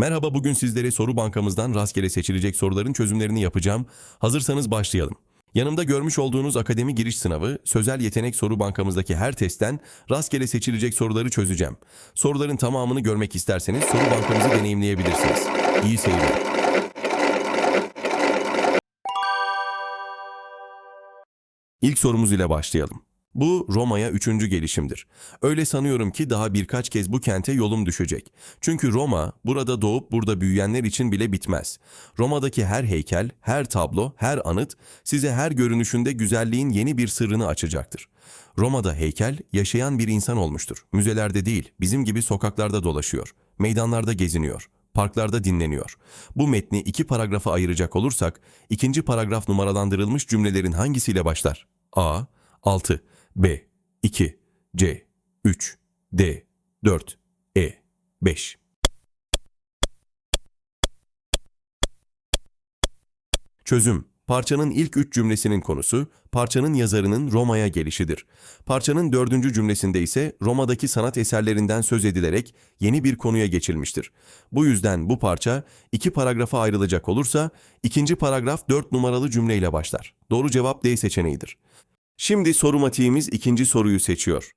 Merhaba bugün sizlere soru bankamızdan rastgele seçilecek soruların çözümlerini yapacağım. Hazırsanız başlayalım. Yanımda görmüş olduğunuz akademi giriş sınavı, sözel yetenek soru bankamızdaki her testten rastgele seçilecek soruları çözeceğim. Soruların tamamını görmek isterseniz soru bankamızı deneyimleyebilirsiniz. İyi seyirler. İlk sorumuz ile başlayalım. Bu Roma'ya üçüncü gelişimdir. Öyle sanıyorum ki daha birkaç kez bu kente yolum düşecek. Çünkü Roma burada doğup burada büyüyenler için bile bitmez. Roma'daki her heykel, her tablo, her anıt size her görünüşünde güzelliğin yeni bir sırrını açacaktır. Roma'da heykel yaşayan bir insan olmuştur. Müzelerde değil, bizim gibi sokaklarda dolaşıyor, meydanlarda geziniyor, parklarda dinleniyor. Bu metni iki paragrafa ayıracak olursak, ikinci paragraf numaralandırılmış cümlelerin hangisiyle başlar? A. 6, B, 2, C, 3, D, 4, E, 5. Çözüm Parçanın ilk üç cümlesinin konusu, parçanın yazarının Roma'ya gelişidir. Parçanın dördüncü cümlesinde ise Roma'daki sanat eserlerinden söz edilerek yeni bir konuya geçilmiştir. Bu yüzden bu parça iki paragrafa ayrılacak olursa, ikinci paragraf dört numaralı cümleyle başlar. Doğru cevap D seçeneğidir. Şimdi soru matiğimiz ikinci soruyu seçiyor.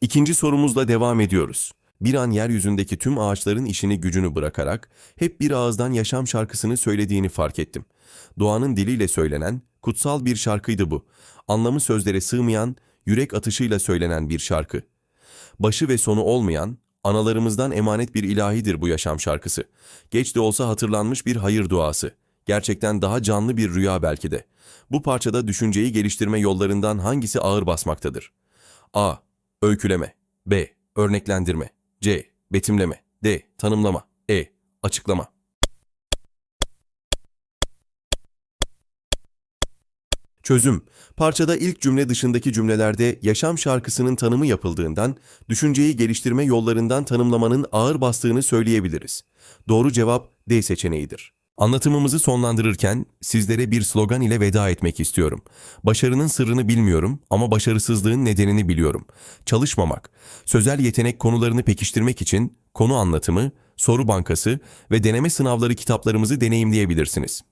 İkinci sorumuzla devam ediyoruz. Bir an yeryüzündeki tüm ağaçların işini gücünü bırakarak hep bir ağızdan yaşam şarkısını söylediğini fark ettim. Doğanın diliyle söylenen kutsal bir şarkıydı bu. Anlamı sözlere sığmayan, yürek atışıyla söylenen bir şarkı. Başı ve sonu olmayan, analarımızdan emanet bir ilahidir bu yaşam şarkısı. Geç de olsa hatırlanmış bir hayır duası. Gerçekten daha canlı bir rüya belki de. Bu parçada düşünceyi geliştirme yollarından hangisi ağır basmaktadır? A. Öyküleme B. Örneklendirme C. Betimleme D. Tanımlama E. Açıklama Çözüm. Parçada ilk cümle dışındaki cümlelerde yaşam şarkısının tanımı yapıldığından, düşünceyi geliştirme yollarından tanımlamanın ağır bastığını söyleyebiliriz. Doğru cevap D seçeneğidir. Anlatımımızı sonlandırırken sizlere bir slogan ile veda etmek istiyorum. Başarının sırrını bilmiyorum ama başarısızlığın nedenini biliyorum. Çalışmamak. Sözel yetenek konularını pekiştirmek için konu anlatımı, soru bankası ve deneme sınavları kitaplarımızı deneyimleyebilirsiniz.